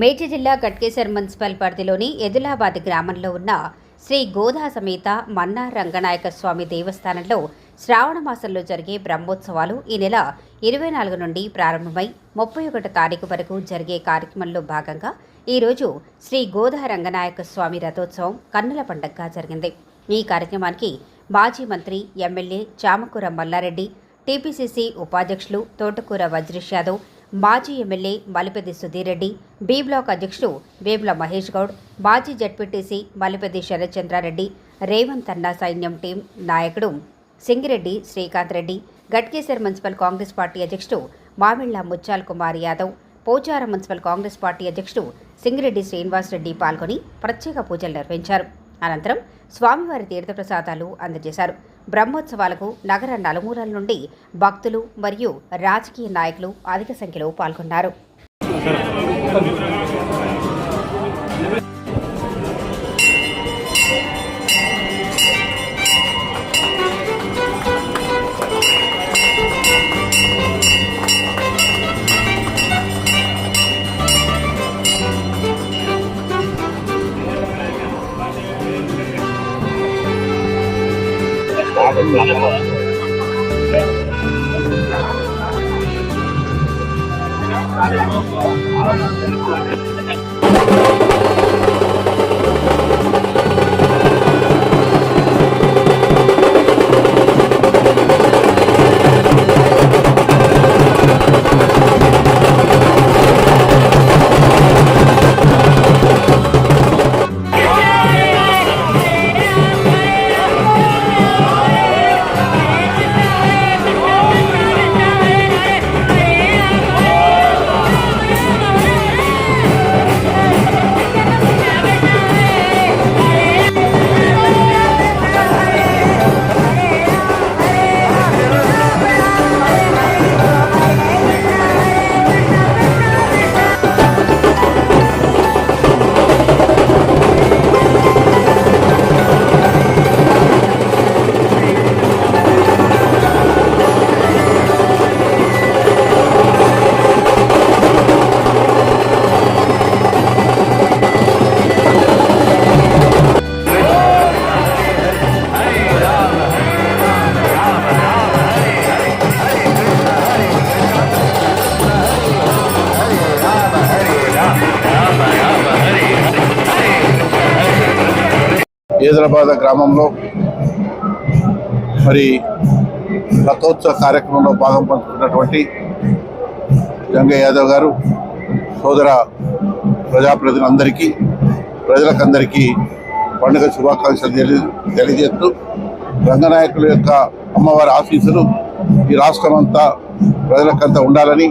మేడ్చి జిల్లా కట్కేసర్ మున్సిపల్ పరిధిలోని ఎదులాబాద్ గ్రామంలో ఉన్న శ్రీ గోదా సమేత మన్నా రంగనాయక స్వామి దేవస్థానంలో శ్రావణ మాసంలో జరిగే బ్రహ్మోత్సవాలు ఈ నెల ఇరవై నాలుగు నుండి ప్రారంభమై ముప్పై ఒకటో తారీఖు వరకు జరిగే కార్యక్రమంలో భాగంగా ఈరోజు శ్రీ గోదా రంగనాయక స్వామి రథోత్సవం కన్నుల పండగగా జరిగింది. ఈ కార్యక్రమానికి మాజీ మంత్రి ఎమ్మెల్యే చామకూర మల్లారెడ్డి టీపీసీసీ ఉపాధ్యక్షులు తోటకూర వజ్రేష్ యాదవ్ మాజీ MLA Malipeddi Sudheer Reddy B block అధ్యక్షుడు వేముల మహేష్ గౌడ్ మాజీ జడ్పీటీసీ మలిపెద్ది శరత్చంద్రారెడ్డి రేవంత్ అన్నా సైన్యం టీం నాయకుడు సింగిరెడ్డి శ్రీకాంత్ రెడ్డి గట్కేసర్ మున్సిపల్ కాంగ్రెస్ పార్టీ అధ్యక్షుడు మామిళ్ళ ముచ్చాల్ కుమార్ యాదవ్ పోచారం మున్సిపల్ కాంగ్రెస్ పార్టీ అధ్యక్షుడు సింగిరెడ్డి శ్రీనివాస్ రెడ్డి పాల్గొని ప్రత్యేక పూజలు నిర్వహించారు. అనంతరం స్వామివారి తీర్థప్రసాదాలు అందజేశారు. బ్రహ్మోత్సవాలకు నగర నలుమూలల నుండి భక్తులు మరియు రాజకీయ నాయకులు అధిక సంఖ్యలో పాల్గొన్నారు. ఏదరాబాద గ్రామంలో మరి రథోత్సవ కార్యక్రమంలో భాగం పంచుకున్నటువంటి గంగయ్య యాదవ్ గారు సోదర ప్రజాప్రతినిధులందరికీ ప్రజలకందరికీ పండుగ శుభాకాంక్షలు తెలి తెలియజేస్తూ రంగనాయకుల యొక్క అమ్మవారి ఆశీస్సులు ఈ రాష్ట్రం అంతా ప్రజలకంతా ఉండాలని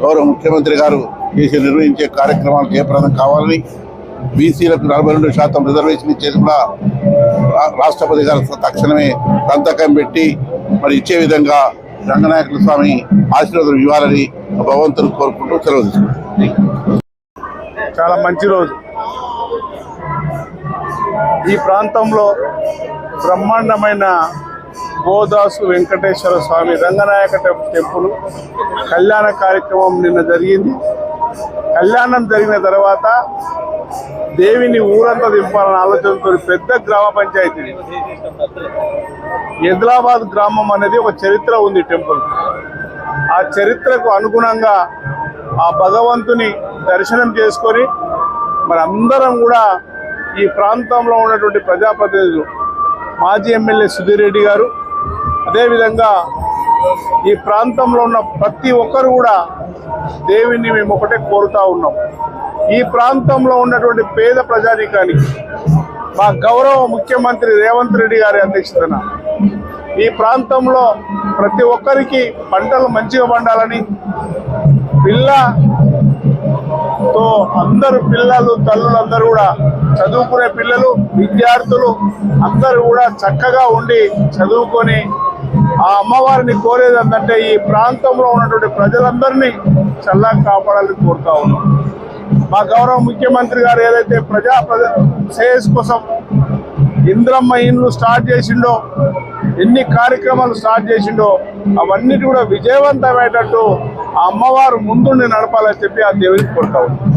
గౌరవ ముఖ్యమంత్రి గారు చేసి నిర్వహించే కార్యక్రమాలు జయప్రదం కావాలని బీసీలకు నలభై రెండు శాతం రిజర్వేషన్ ఇచ్చేది కూడా రాష్ట్రపతి గారు తక్షణమే సంతకం పెట్టి మరి ఇచ్చే విధంగా రంగనాయకుల స్వామి ఆశీర్వాదం ఇవ్వాలని భగవంతుని కోరుకుంటూ సెలవు చాలా మంచి రోజు. ఈ ప్రాంతంలో బ్రహ్మాండమైన గోదాసు వెంకటేశ్వర స్వామి రంగనాయక టెంపుల్ కళ్యాణ కార్యక్రమం నిన్న జరిగింది. కళ్యాణం జరిగిన తర్వాత దేవిని ఊరంతా దింపాలన్న ఆలోచనతో పెద్ద గ్రామ పంచాయతీ. ఎదిలాబాద్ గ్రామం అనేది ఒక చరిత్ర ఉంది టెంపుల్. ఆ చరిత్రకు అనుగుణంగా ఆ భగవంతుని దర్శనం చేసుకొని మరి అందరం కూడా ఈ ప్రాంతంలో ఉన్నటువంటి ప్రజాప్రతినిధులు మాజీ ఎమ్మెల్యే సుధీర్ రెడ్డి గారు అదేవిధంగా ఈ ప్రాంతంలో ఉన్న ప్రతి ఒక్కరు కూడా దేవిని మేము ఒకటే కోరుతా ఉన్నాం. ఈ ప్రాంతంలో ఉన్నటువంటి పేద ప్రజానీకానికి మా గౌరవ ముఖ్యమంత్రి రేవంత్ రెడ్డి గారి అధ్యక్షతన ఈ ప్రాంతంలో ప్రతి ఒక్కరికి పంటలు మంచిగా పండాలని పిల్ల తో అందరు పిల్లలు తల్లులందరూ కూడా చదువుకునే పిల్లలు విద్యార్థులు అందరూ కూడా చక్కగా ఉండి చదువుకొని ఆ అమ్మవారిని కోరేది ఏంటంటే ఈ ప్రాంతంలో ఉన్నటువంటి ప్రజలందరినీ చల్లగా కాపాడాలని కోరుతా ఉన్నాం. మా గౌరవ ముఖ్యమంత్రి గారు ఏదైతే ప్రజా ప్రజ శ్రేయస్ కోసం ఇంద్రమ్మ ఇండ్లు స్టార్ట్ చేసిండో ఎన్ని కార్యక్రమాలు స్టార్ట్ చేసిండో అవన్నిటి కూడా విజయవంతమయ్యేటట్టు ఆ అమ్మవారు ముందుండి నడపాలని చెప్పి ఆ దేవుడికి కోరుతా ఉన్నాం.